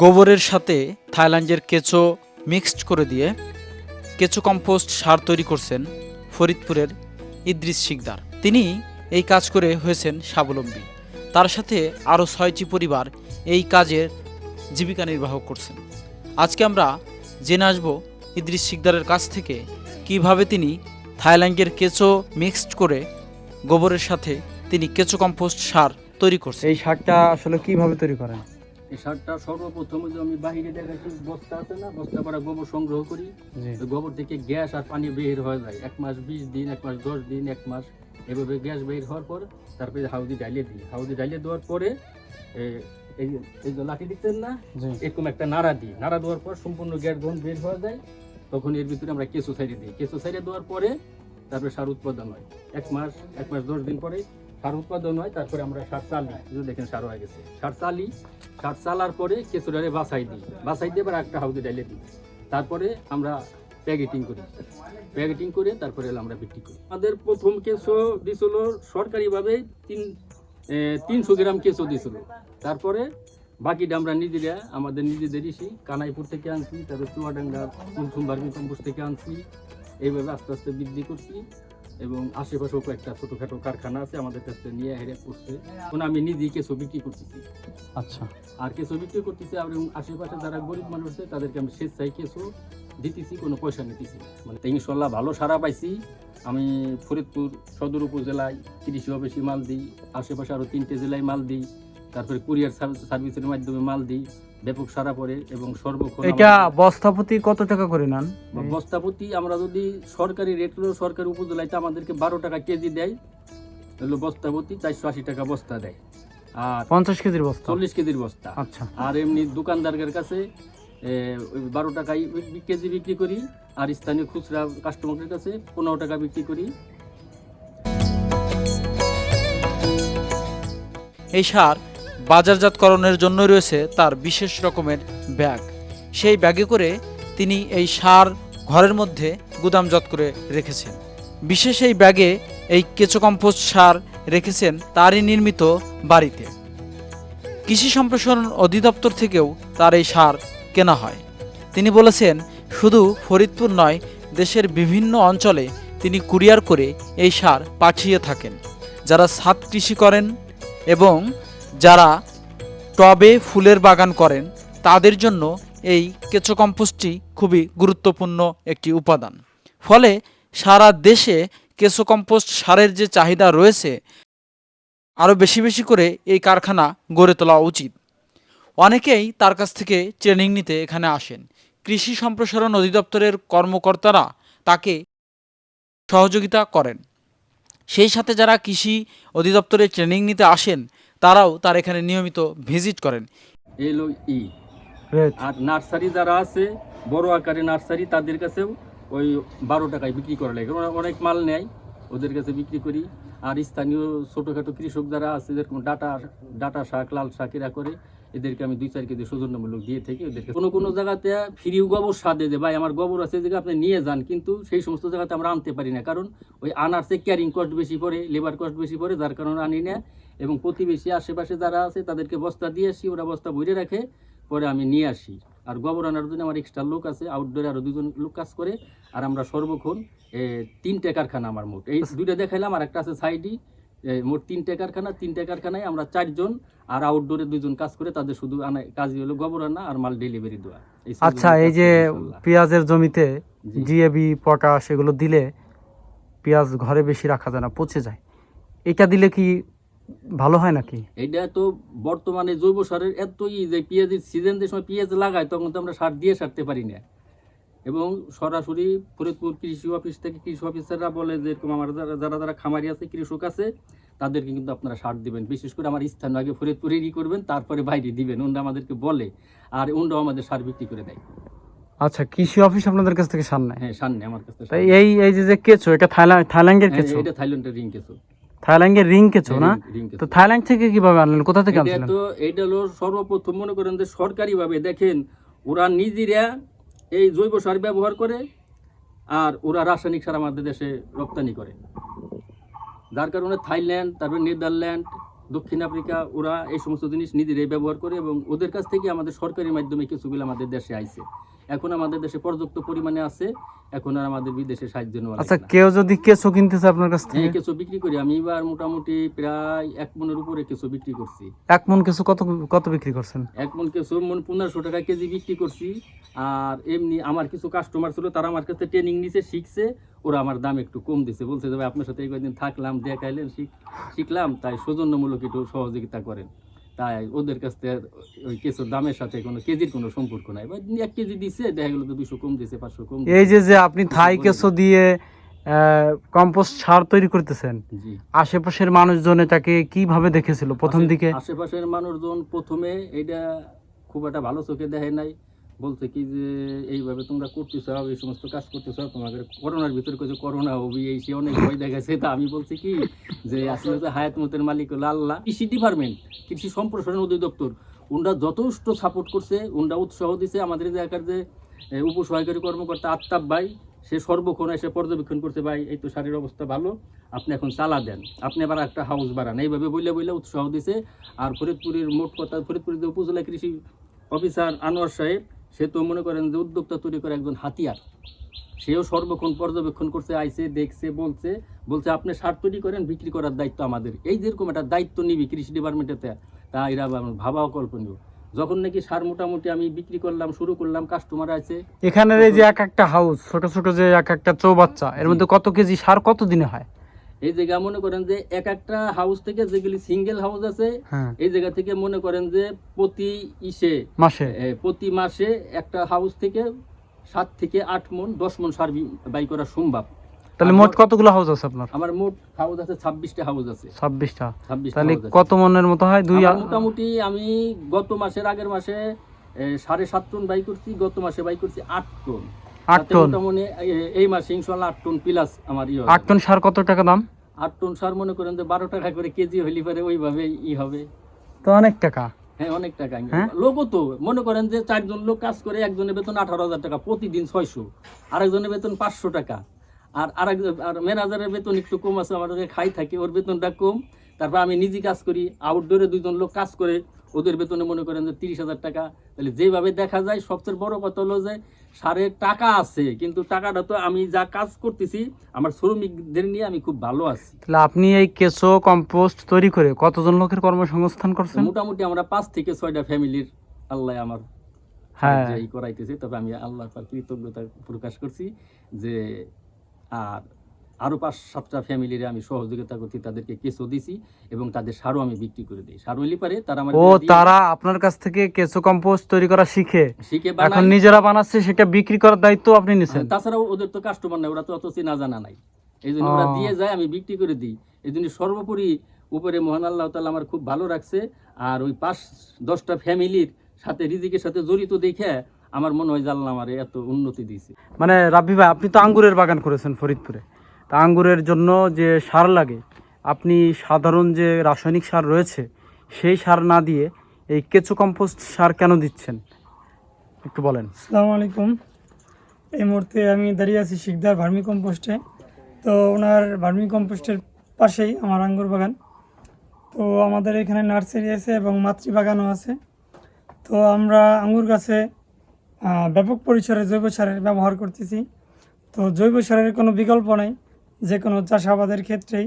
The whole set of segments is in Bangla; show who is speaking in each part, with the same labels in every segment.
Speaker 1: গোবরের সাথে থাইল্যান্ডের কেঁচো মিক্সড করে দিয়ে কেঁচো কম্পোস্ট সার তৈরি করছেন ফরিদপুরের ইদ্রিস শিকদার। তিনি এই কাজ করে হয়েছেন স্বাবলম্বী। তার সাথে আরও ছয়টি পরিবার এই কাজের জীবিকা নির্বাহ করছেন। আজকে আমরা জেনে আসব ইদ্রিস শিকদারের কাছ থেকে কীভাবে তিনি থাইল্যান্ডের কেঁচো মিক্সড করে গোবরের সাথে তিনি কেঁচো কম্পোস্ট সার তৈরি করছেন। এই সারটা আসলে কীভাবে তৈরি করেন?
Speaker 2: এই সারটা সর্বপ্রথম যে আমি বাহিরে দেখাচ্ছি বস্তা আছে না? বস্তা পরে গোবর সংগ্রহ করি। ওই গোবর থেকে গ্যাস আর পানি বের হয়ে যায়। এক মাস বিশ দিন এক মাস দশ দিন এক মাস। এভাবে গ্যাস বের হওয়ার পর তারপরে হাউদি ডালিয়ে দিই। হাউদি ডালিয়ে দেওয়ার পরে এই যে- এই লাঠি দিচ্ছেন না? এরকম একটা নাড়া দিই। নাড়া দেওয়ার পর সম্পূর্ণ গ্যাস যখন বের হয়ে যায়। তখন এর ভিতরে আমরা কেঁচো ছাইড়ে দিই। কেঁচো ছাইড়ে দেওয়ার পরে তারপরে সার উৎপাদন হয়। এক মাস এক মাস দশ দিন পরে সার উৎপাদন হয়, তারপরে আমরা সার চালি দেখেন সার হয়ে গেছে। সার চালি সার চালার পরে কেঁচোটারে বাছাই দিই। বাছাই দিয়ে এবার একটা হাউদি ডাইলে দিই। তারপরে আমরা প্যাকেটিং করি। প্যাকেটিং করে তারপরে আমরা বিক্রি করি। আমাদের প্রথম কেঁচো দিছিল সরকারিভাবে তিন তিনশো গ্রাম কেঁচো দিছিল। তারপরে বাকিটা আমরা নিজেরা, আমাদের নিজেদের ইসি, কানাইপুর থেকে আনছি, তারপর চুয়াডাঙ্গা কুলসুম বার্মি থেকে আনছি। এইভাবে আস্তে আস্তে বৃদ্ধি করছি। এবং আশেপাশেও কয়েকটা ছোটোখাটো কারখানা আছে আমাদের কাছ নিয়ে হেরে করছে এখন আমি নিজেই কেঁচো বিক্রি করতেছি।
Speaker 1: আচ্ছা।
Speaker 2: আর কেঁচো বিক্রি করতেছি আর এবং আশেপাশে যারা গরিব মানুষ আছে তাদেরকে আমি স্বেচ্ছায় কেঁচো দিতেছি কোনো পয়সা নিতেছি মানে ইনশাল্লাহ ভালো সারা পাইছি। আমি ফরিদপুর সদর উপজেলায় কৃষি অফিসে মাল দিই আশেপাশে আরও তিনটে জেলায় মাল দিই তারপরে কুরিয়ার সার্ভিসের মাধ্যমে মাল দিই। ব্যাপক সারা পড়ে এবং সর্বক্ষণ
Speaker 1: এটা বস্তাপতি কত টাকা করে নেন?
Speaker 2: বস্তাপতি আমরা যদি সরকারি রেট হলো সরকারি উপজেলায় আমাদেরকে বারো টাকা কেজি দেয় হলো বস্তাপতি চারশো আশি টাকা বস্তা দেয়। আর
Speaker 1: পঞ্চাশ কেজির বস্তা?
Speaker 2: চল্লিশ কেজির বস্তা।
Speaker 1: আচ্ছা।
Speaker 2: আর এমনি দোকানদারের কাছে ওই বারো টাকায় কেজি বিক্রি করি আর স্থানীয় খুচরা কাস্টমারের কাছে পনেরো টাকা বিক্রি করি।
Speaker 1: এই সার বাজারজাতকরণের জন্য রয়েছে তার বিশেষ রকমের ব্যাগ। সেই ব্যাগে করে তিনি এই সার ঘরের মধ্যে গুদামজাত করে রেখেছেন। বিশেষ এই ব্যাগে এই কেঁচো কম্পোস্ট সার রেখেছেন তারই নির্মিত বাড়িতে। কৃষি সম্প্রসারণ অধিদপ্তর থেকেও তার এই সার কেনা হয়। তিনি বলেছেন, শুধু ফরিদপুর নয়, দেশের বিভিন্ন অঞ্চলে তিনি কুরিয়ার করে এই সার পাঠিয়ে থাকেন। যারা ছাদ কৃষি করেন এবং যারা টবে ফুলের বাগান করেন, তাদের জন্য এই কেঁচো কম্পোস্টটি খুবই গুরুত্বপূর্ণ একটি উপাদান। ফলে সারা দেশে কেঁচো কম্পোস্ট সারের যে চাহিদা রয়েছে, আরও বেশি বেশি করে এই কারখানা গড়ে তোলা উচিত। অনেকেই তার কাছ থেকে ট্রেনিং নিতে এখানে আসেন। কৃষি সম্প্রসারণ অধিদপ্তরের কর্মকর্তারা তাকে সহযোগিতা করেন। সেই সাথে যারা কৃষি অধিদপ্তরে ট্রেনিং নিতে আসেন তারাও তার এখানে নিয়মিত ভিজিট করেন।
Speaker 2: এলো ই আর নার্সারি যারা আছে বড় আকারে নার্সারি তাদের কাছেও ওই বারো টাকায় বিক্রি করা লাগে। অনেক মাল নেয় ওদের কাছে বিক্রি করি। আর স্থানীয় ছোটোখাটো কৃষক যারা আছে যেরকম ডাটা ডাটা শাক লাল শাক এরা করে। এদেরকে আমি দুই চার কেজি সৌজন্যমূলক দিয়ে থাকি ওদেরকে। কোনো কোনো জায়গাতে ফ্রি গোবর সাদে যে ভাই, আমার গোবর আছে জায়গায় আপনি নিয়ে যান, কিন্তু সেই সমস্ত জায়গাতে আমরা আনতে পারি না। কারণ ওই আনার সে ক্যারিং কস্ট বেশি পড়ে লেবার কস্ট বেশি পড়ে, যার কারণে আনি না। এবং প্রতিবেশী আশেপাশে যারা আছে, তাদেরকে বস্তা দিয়ে আসি, ওরা বস্তা ভরে রাখে, পরে আমি নিয়ে আসি। আর গোবর আনার জন্য আমার এক্সট্রা লোক আছে আউটডোরে আরও দুজন লোক কাজ করে, আর আমরা সর্বক্ষণ তিনটে কারখানা আমার মোট। এই দুইটা দেখাইলাম আর একটা আছে সাইডি মোট তিনটে কারখানা তিনটে কারখানায় আমরা চারজন আর আউটডোরে দুজন কাজ করে তাদের শুধু কাজই হলো গোবর আনা আর মাল ডেলিভারি দেওয়া।
Speaker 3: আচ্ছা এই যে পেঁয়াজের জমিতে। ডিএবি পটাশ এগুলো দিলে পেঁয়াজ ঘরে বেশি রাখা যায় না পচে যায়। এটা দিলে কি ভালো হয় নাকি?
Speaker 2: এইটা তো বর্তমানে জৈব সারের এত ই যে পেঁয়াজের সিজন যে সময় পেঁয়াজ লাগায় তখন তো আমরা সার দিয়ে সারতে পারি না। এবং সরাসরি ফরিদপুর কৃষি অফিস থেকে কৃষি অফিসাররা বলে যে এরকম আমার যারা যারা খামারি আছে কৃষক আছে তাদেরকে কিন্তু আপনারা সার দিবেন। বিশেষ করে আমার স্থান আগে ফরিদপুরেরই করবেন তারপরে বাইরে দিবেন ওনরা আমাদেরকে বলে আর ওনরাও আমাদের সার বিক্রি করে দেয়।
Speaker 3: আচ্ছা কৃষি অফিস আপনাদের কাছ থেকে সার নেয়?
Speaker 2: হ্যাঁ সামনে আমার কাছে
Speaker 3: তাই এই এই যে যে কেঁচো এটা থাইল্যান্ড থাইল্যান্ডের
Speaker 2: হ্যাঁ,
Speaker 3: কেঁচো?
Speaker 2: এটা থাইল্যান্ডের রিং কেঁচো।
Speaker 3: থাইল্যান্ডের রিং কেঁচো না? তো থাইল্যান্ড থেকে কীভাবে আনলেন? কোথা থেকে
Speaker 2: এটা তো এইটা হলো সর্বপ্রথম মনে করেন যে সরকারিভাবে দেখেন ওরা নিজেরা এই জৈব সার ব্যবহার করে আর ওরা রাসায়নিক সার আমাদের দেশে রপ্তানি করে। যার কারণে থাইল্যান্ড, তারপরে নেদারল্যান্ড, দক্ষিণ আফ্রিকা, ওরা এই সমস্ত জিনিস নিজেরাই ব্যবহার করে এবং ওদের কাছ থেকে আমাদের সরকারি মাধ্যমে কিছুগুলো আমাদের দেশে আইছে। এখন আমাদের দেশে পর্যাপ্ত পরিমাণে আছে এখন আর আমাদের বিদেশে সাহায্য নেওয়া
Speaker 3: আচ্ছা কেউ যদি কেঁচো কিনতে চায় আপনার কাছ থেকে?
Speaker 2: হ্যাঁ কিছু বিক্রি করি। আমি এবার মোটামুটি প্রায় এক মনের উপরে কিছু বিক্রি করছি।
Speaker 3: এক মন কিছু কত কত বিক্রি করছেন?
Speaker 2: এক মন কিছু মন পনেরোশো টাকা কেজি বিক্রি করছি। আর এমনি আমার কিছু কাস্টমার ছিল তারা আমার কাছে ট্রেনিং নিছে শিখছে। ওরা আমার দাম একটু কম দিছে। বলছে যে ভাই আপনার সাথে এই কয়েকদিন থাকলাম দেখাইলেন শিখ- শিখলাম। তাই সৌজন্যমূলক একটু সহযোগিতা করেন। তাই ওদের কাছ থেকে ওই কেসর দামের সাথে কোনো কেজির কোনো সম্পর্ক নাই। বা এক কেজি দিছে দেখা গেলো তো দুশো কম দিয়েছে পাঁচশো কম
Speaker 3: এই যে যে আপনি থাই কেঁচো দিয়ে কম্পোস্ট সার তৈরি করতেছেন আশেপাশের মানুষজন এটাকে কীভাবে দেখেছিল? প্রথম দিকে?
Speaker 2: আশেপাশের মানুষজন প্রথমে এটা খুব একটা ভালো চোখে দেখে নাই। বলছে কি যে, এইভাবে তোমরা করতেছ এই সমস্ত কাজ করতেছ, তোমাদের করোনার ভিতরে কিছু করোনা হবি এই সে অনেক ভয় দেখাচ্ছে তা আমি বলছি কি যে, আসলে তো হায়াত মতের মালিক হলো আল্লাহ। কৃষি ডিপার্টমেন্ট কৃষি সম্প্রসারণ অধিদপ্তর, উনরা যথেষ্ট সাপোর্ট করছে, উনরা উৎসাহ দিছে আমাদের এলাকার যে উপসহকারী কর্মকর্তা আত্মাব ভাই, সে সর্বক্ষণ এসে পর্যবেক্ষণ করতে ভাই, এই তো শারীর অবস্থা ভালো, আপনি এখন চালা দেন, আপনি আবার একটা হাউস বাড়ান। এইভাবে বইলে বইলে উৎসাহ দিছে। আর ফরিদপুরের মোট কথা, ফরিদপুরের উপজেলা কৃষি অফিসার আনোয়ার সাহেব সে তো মনে করেন যে উদ্যোক্তা তৈরি করে একজন হাতিয়ার। সেও সর্বক্ষণ পর্যবেক্ষণ করছে আইছে দেখছে, বলছে বলছে, আপনি সার তৈরি করেন, বিক্রি করার দায়িত্ব আমাদের। এই যেরকম একটা দায়িত্ব নিবি কৃষি ডিপার্টমেন্টেতে, তা এরা আবার ভাবা অকল্পনীয় যখন নাকি সার মোটামুটি আমি বিক্রি করলাম, শুরু করলাম কাস্টমার আছে।
Speaker 3: এখানের এই যে এক একটা হাউস ছোট ছোট যে এক একটা চৌবাচ্চা, এর মধ্যে কত কেজি সার কত দিনে হয়?
Speaker 2: এই জায়গা মনে করেন যে এক একটা হাউস থেকে যেগুলি সিঙ্গেল হাউস আছে
Speaker 3: হ্যাঁ।
Speaker 2: এই জায়গা থেকে মনে করেন যে প্রতি ইসে
Speaker 3: মাসে।
Speaker 2: প্রতি মাসে একটা হাউস থেকে সাত থেকে আট মন দশ মন সার বাই করা সম্ভব।
Speaker 3: তাহলে মোট কতগুলো হাউস আছে আপনার?
Speaker 2: আমার মোট হাউস আছে ছাব্বিশটা হাউস আছে।
Speaker 3: ছাব্বিশটা।
Speaker 2: ছাব্বিশটা
Speaker 3: তাহলে কত মনের মতো হয়? দুই
Speaker 2: মোটামুটি আমি গত মাসের আগের মাসে সাড়ে সাত টন বাই করছি গত মাসে বাই করছি আট টন।
Speaker 3: আট টন।
Speaker 2: মোটামুটি এই মাসে ইনশাল্লাহ আট টন প্লাস আমার ইয়ে
Speaker 3: আট টন সার কত টাকা দাম?
Speaker 2: আট টন সার মনে করেন যে বারো টাকা করে কেজি হইলে পরে ওইভাবে ই হবে।
Speaker 3: তো অনেক টাকা?
Speaker 2: হ্যাঁ অনেক টাকা।
Speaker 3: হ্যাঁ?
Speaker 2: লোকও তো মনে করেন যে চারজন লোক কাজ করে একজনের বেতন আঠারো হাজার টাকা প্রতিদিন ছয়শো। আরেকজনের বেতন পাঁচশো টাকা। আর আরেক আর ম্যানেজারের বেতন একটু কম আছে আমার খাই থাকে ওর বেতনটা কম। তারপর আমি নিজে কাজ করি আউটডোরে দুইজন লোক কাজ করে ওদের বেতনে মনে করেন যে তিরিশ হাজার টাকা। তাহলে যেভাবে দেখা যায় সবচেয়ে বড় কথা হলো যে সারের টাকা আছে কিন্তু টাকাটা তো আমি যা কাজ করতেছি আমার শ্রমিকদের নিয়ে আমি খুব ভালো আছি।
Speaker 3: তাহলে আপনি এই কেঁচো কম্পোস্ট তৈরি করে কতজন লোকের কর্মসংস্থান করছেন?
Speaker 2: মোটামুটি আমরা পাঁচ থেকে ছয়টা ফ্যামিলির আল্লাহ আমার
Speaker 3: হ্যাঁ।
Speaker 2: করাইতেছে তবে আমি আল্লাহ কৃতজ্ঞতা প্রকাশ করছি যে আর আরও পাঁচ সাতটা ফ্যামিলির আমি সহযোগিতা করছি তাদেরকে কেসও দিছি এবং তাদের সারও আমি বিক্রি করে দিই। সার হইলে পারে তারা আমার
Speaker 3: ও তারা আপনার কাছ থেকে কেঁচো কম্পোস্ট তৈরি করা শিখে।
Speaker 2: শিখে
Speaker 3: এখন নিজেরা বানাচ্ছে সেটা বিক্রি করার দায়িত্ব আপনি নিছেন।
Speaker 2: তাছাড়াও ওদের তো কাস্টমার নাই ওরা তো অত চেনা জানা নাই। এই জন্য ওরা দিয়ে যায় আমি বিক্রি করে দিই। এই জন্য সর্বোপরি উপরে মহান আল্লাহ তাআলা আমার খুব ভালো রাখছে। আর ওই পাঁচ দশটা ফ্যামিলির সাথে রিজিকের সাথে জড়িত দেখে আমার মনে হয় যে আর এত উন্নতি দিয়েছে।
Speaker 3: মানে রাব্বি ভাই আপনি তো আঙ্গুরের বাগান করেছেন ফরিদপুরে। তা আঙ্গুরের জন্য যে সার লাগে, আপনি সাধারণ যে রাসায়নিক সার রয়েছে, সেই সার না দিয়ে এই কেঁচো কম্পোস্ট সার কেন দিচ্ছেন? একটু বলেন।
Speaker 4: আসসালামু আলাইকুম। এই মুহূর্তে আমি দাঁড়িয়ে আছি শিকদার ভার্মি কম্পোস্টে। তো ওনার ভার্মি কম্পোস্টের পাশেই আমার আঙ্গুর বাগান। তো আমাদের এখানে নার্সারি আছে এবং মাতৃ বাগানও আছে। তো আমরা আঙ্গুর গাছে ব্যাপক পরিসরে জৈব সারের ব্যবহার করতেছি। তো জৈব সারের কোনো বিকল্প নেই। যে কোনো চাষাবাদের ক্ষেত্রেই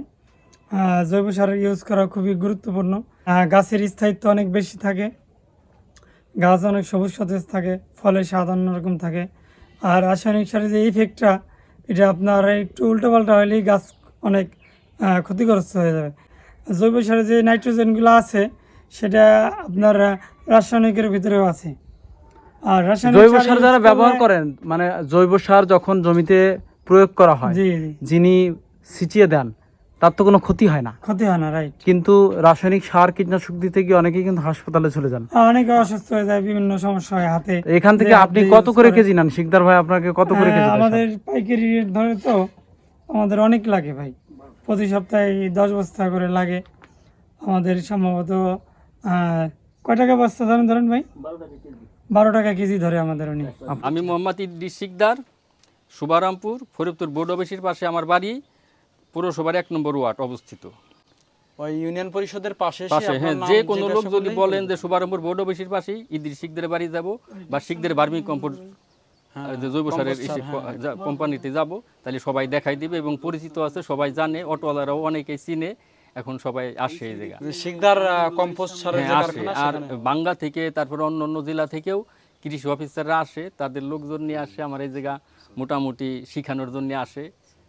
Speaker 4: জৈব সারের ইউজ করা খুবই গুরুত্বপূর্ণ। গাছের স্থায়িত্ব অনেক বেশি থাকে গাছ অনেক সবুজ সতেজ থাকে ফলে স্বাদ অন্যরকম থাকে। আর রাসায়নিক সারের যে ইফেক্টটা এটা আপনার একটু উল্টোপাল্টা হলেই গাছ অনেক ক্ষতিগ্রস্ত হয়ে যাবে। জৈব সারে যে নাইট্রোজেনগুলো আছে সেটা আপনার রাসায়নিকের ভিতরেও আছে। আর রাসায়নিক
Speaker 3: জৈব
Speaker 4: সার
Speaker 3: সার যারা ব্যবহার করেন মানে জৈব সার যখন জমিতে প্রয়োগ করা হয়। যিনি ছিটিয়ে দেন তার তো কোনো ক্ষতি হয় না।
Speaker 4: ক্ষতি হয় না রাইট
Speaker 3: কিন্তু রাসায়নিক সার কীটনাশক দিতে গিয়ে অনেকেই কিন্তু হাসপাতালে চলে যান।
Speaker 4: অনেকে অসুস্থ হয়ে যায় বিভিন্ন সমস্যা হয় হাতে।
Speaker 3: এখান থেকে আপনি কত করে কেজি নেন? শিকদার ভাই আপনাকে কত করে কেজি
Speaker 4: হ্যাঁ, আমাদের পাইকারি রেট ধরে তো আমাদের অনেক লাগে ভাই। প্রতি সপ্তাহে দশ বস্তা করে লাগে। আমাদের সম্ভবত কয় টাকা বস্তা ধরেন ধরেন ভাই? বারো টাকা কেজি ধরে আমাদের উনি।
Speaker 2: আমি মোহাম্মদ ইদ্রিস শিকদার। শুভারামপুর ফরিদপুর বোর্ড অফিসের পাশে আমার বাড়ি পৌরসভার এক নম্বর ওয়ার্ড অবস্থিত।
Speaker 1: ওই ইউনিয়ন পরিষদের পাশে
Speaker 2: হ্যাঁ যে কোনো লোক যদি বলেন। যে শুভারম্ভর বোর্ড অফিসের পাশেই ইদির শিখদের বাড়ি যাব বা শিখদের বার্মি কম্পোস্ট
Speaker 1: হ্যাঁ,
Speaker 2: জৈব সারের
Speaker 1: হ্যাঁ।
Speaker 2: যা- কোম্পানিতে যাব তাহলে সবাই দেখাই দিবে এবং পরিচিত আছে সবাই জানে অটোওয়ালারাও অনেকেই চিনে এখন সবাই আসে এই জায়গা।
Speaker 1: শিকদার কম্পোস্ট সারের
Speaker 2: হ্যাঁ, আর বাংলা থেকে তারপরে অন্য অন্য জেলা থেকেও কৃষি অফিসাররা আসে তাদের লোকজন নিয়ে আসে আমার এই জায়গা মোটামুটি শিখানোর জন্য আসে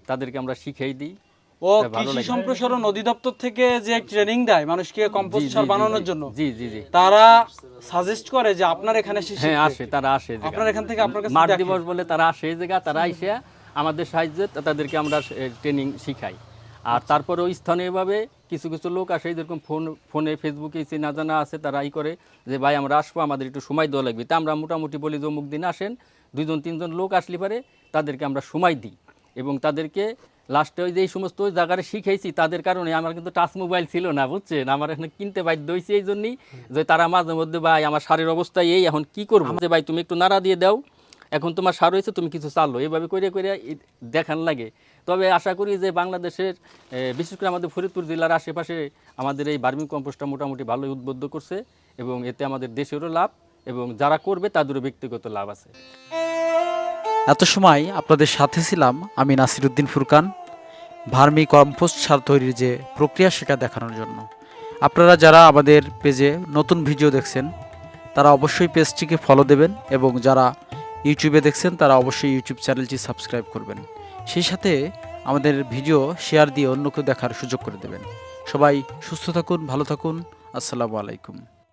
Speaker 2: তাদেরকে আমরা শিখাই দিই।
Speaker 1: ও কৃষি সম্প্রসারণ অধিদপ্তর থেকে যে ট্রেনিং দেয় মানুষকে কম্পোস্ট সার বানানোর জন্য
Speaker 2: জি জি জি।
Speaker 1: তারা সাজেস্ট করে যে আপনার এখানে এসে
Speaker 2: হ্যাঁ আসে তারা আসে
Speaker 1: আপনার এখান থেকে আপনার কাছে
Speaker 2: মাঠ দিবস বলে তারা আসে এই জায়গা তারা এসে আমাদের সাহায্যে তাদেরকে আমরা ট্রেনিং শিখাই। আর তারপরে ওই স্থানে এভাবে কিছু কিছু লোক আসে যেরকম ফোন, ফোনে, ফেসবুকে চেনা জানা আছে তারা ই করে যে, ভাই, আমরা আসব, আমাদের একটু সময় দেওয়া লাগবে। তা আমরা মোটামুটি বলি যে, অমুক দিন আসেন দুজন তিনজন লোক আসলে পারে, তাদেরকে আমরা সময় দিই। এবং তাদেরকে লাস্টে ওই যে, এই সমস্ত জায়গায় শিখেছি তাদের কারণে আমার কিন্তু টাচ মোবাইল ছিল না, বুঝছেন? আমার এখানে কিনতে বাধ্য হয়েছে এই জন্যই যে, তারা মাঝে মধ্যে, ভাই, আমার শারীর অবস্থা এই, এখন কি করব? যে, ভাই, তুমি একটু নাড়া দিয়ে দাও। এখন তোমার সার হয়েছে, তুমি কিছু চালো এভাবে করে করে দেখান লাগে। তবে আশা করি যে বাংলাদেশের বিশেষ করে আমাদের ফরিদপুর জেলার আশেপাশে আমাদের এই বার্মি কম্পোস্টটা মোটামুটি ভালোই উদ্বুদ্ধ করছে এবং এতে আমাদের দেশেরও লাভ এবং যারা করবে তাদেরও ব্যক্তিগত লাভ আছে।
Speaker 1: এত সময় আপনাদের সাথে ছিলাম আমি নাসিরুদ্দিন ফুরকান, ভার্মি কম্পোস্ট সার তৈরির যে প্রক্রিয়া সেটা দেখানোর জন্য। আপনারা যারা আমাদের পেজে নতুন ভিডিও দেখছেন, তারা অবশ্যই পেজটিকে ফলো দেবেন এবং যারা ইউটিউবে দেখছেন, তারা অবশ্যই ইউটিউব চ্যানেলটি সাবস্ক্রাইব করবেন। সেই সাথে আমাদের ভিডিও শেয়ার দিয়ে অন্যকে দেখার সুযোগ করে দেবেন। সবাই সুস্থ থাকুন, ভালো থাকুন। আসসালামু আলাইকুম।